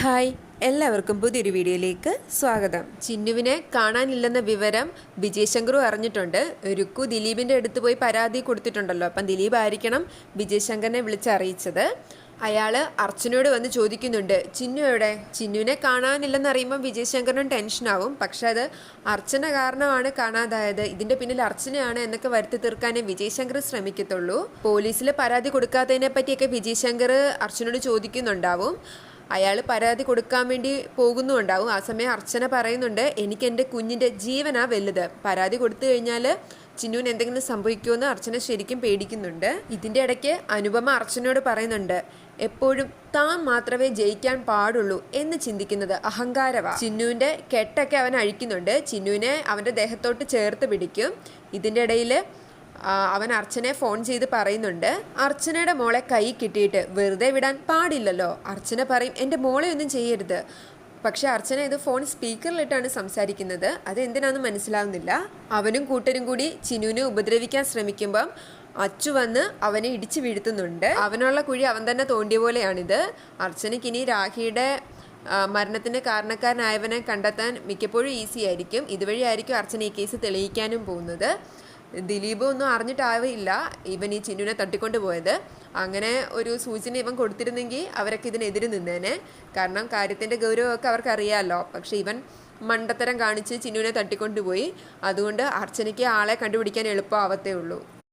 Hi എല്ലാവർക്കും പുതിയൊരു വീഡിയോയിലേക്ക് സ്വാഗതം. ചിന്നുവിനെ കാണാനില്ലെന്ന വിവരം വിജയ് ശങ്കറും അറിഞ്ഞിട്ടുണ്ട്. രുക്കു ദിലീപിന്റെ അടുത്ത് പോയി പരാതി കൊടുത്തിട്ടുണ്ടല്ലോ. അപ്പം ദിലീപ് ആയിരിക്കണം വിജയ് ശങ്കറിനെ വിളിച്ചറിയിച്ചത്. അയാൾ അർച്ചനയോട് വന്ന് ചോദിക്കുന്നുണ്ട് ചിന്നു എവിടെ? ചിന്നുവിനെ കാണാനില്ലെന്ന് അറിയുമ്പോൾ വിജയശങ്കറിനും ടെൻഷനാവും പക്ഷെ അത് അർച്ചന കാരണമാണ് കാണാതായത്. ഇതിന്റെ പിന്നിൽ അർച്ചനയാണ് എന്നൊക്കെ വരുത്തി തീർക്കാനേ വിജയശങ്കർ ശ്രമിക്കത്തുള്ളൂ. പോലീസിൽ പരാതി കൊടുക്കാത്തതിനെ പറ്റിയൊക്കെ വിജയശങ്കർ അർച്ചനോട് ചോദിക്കുന്നുണ്ടാവും. അയാൾ പരാതി കൊടുക്കാൻ വേണ്ടി പോകുന്നുണ്ടാവും. ആ സമയം അർച്ചന പറയുന്നുണ്ട് എനിക്ക് എന്റെ കുഞ്ഞിന്റെ ജീവനാ വലുത്. പരാതി കൊടുത്തു കഴിഞ്ഞാൽ ചിന്നുവിന് എന്തെങ്കിലും സംഭവിക്കുമെന്ന് അർച്ചന ശരിക്കും പേടിക്കുന്നുണ്ട്. ഇതിന്റെ ഇടയ്ക്ക് അനുപമ അർച്ചനയോട് പറയുന്നുണ്ട് എപ്പോഴും താൻ മാത്രമേ ജയിക്കാൻ പാടുള്ളൂ എന്ന് ചിന്തിക്കുന്നത് അഹങ്കാരവാ. ചിന്നുവിന്റെ കെട്ടൊക്കെ അവൻ അഴിക്കുന്നുണ്ട്. ചിന്നുവിനെ അവന്റെ ദേഹത്തോട്ട് ചേർത്ത് പിടിക്കും. ഇതിന്റെ ഇടയിൽ അവൻ അർച്ചനെ ഫോൺ ചെയ്ത് പറയുന്നുണ്ട് അർച്ചനയുടെ മോളെ കൈ കിട്ടിയിട്ട് വെറുതെ വിടാൻ പാടില്ലല്ലോ. അർച്ചന പറയും എന്റെ മോളെ ഒന്നും ചെയ്യരുത്. പക്ഷെ അർച്ചന ഇത് ഫോൺ സ്പീക്കറിലിട്ടാണ് സംസാരിക്കുന്നത്. അത് എന്തിനാണെന്ന് മനസ്സിലാവുന്നില്ല. അവനും കൂട്ടരും കൂടി ചിനുവിനെ ഉപദ്രവിക്കാൻ ശ്രമിക്കുമ്പം അച്ചു വന്ന് അവനെ ഇടിച്ചു വീഴ്ത്തുന്നുണ്ട്. അവനുള്ള കുഴി അവൻ തന്നെ തോണ്ടിയ പോലെയാണിത്. അർച്ചനയ്ക്ക് ഇനി രാഖിയുടെ മരണത്തിന് കാരണക്കാരനായവനെ കണ്ടെത്താൻ മിക്കപ്പോഴും ഈസി ആയിരിക്കും. ഇതുവഴി ആയിരിക്കും അർച്ചന ഈ കേസ് തെളിയിക്കാനും പോകുന്നത്. ദിലീപ് ഒന്നും അറിഞ്ഞിട്ടാവില്ല ഇവൻ ഈ ചിന്നുവിനെ തട്ടിക്കൊണ്ട് പോയത്. അങ്ങനെ ഒരു സൂചന ഇവൻ കൊടുത്തിരുന്നെങ്കിൽ അവരൊക്കെ ഇതിനെതിരെ നിന്നേനെ. കാരണം കാര്യത്തിന്റെ ഗൗരവമൊക്കെ അവർക്കറിയാമല്ലോ പക്ഷെ ഇവൻ മണ്ടത്തരം കാണിച്ച് ചിന്നുവിനെ തട്ടിക്കൊണ്ടുപോയി അതുകൊണ്ട് അർച്ചനയ്ക്ക് ആളെ കണ്ടുപിടിക്കാൻ എളുപ്പമാവത്തേ ഉള്ളൂ.